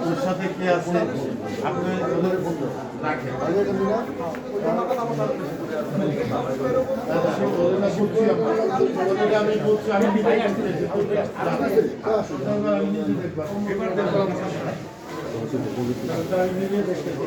ওর সাথে কে আছে? আপনি ওদের রাখেন। আমি বলছি আমি নিজে দেখব। এবার দেখব আমি নিজে দেখতেছি।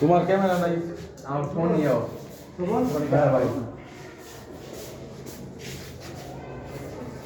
তোমার ক্যামেরা নাই আমার ফোন নিয়ে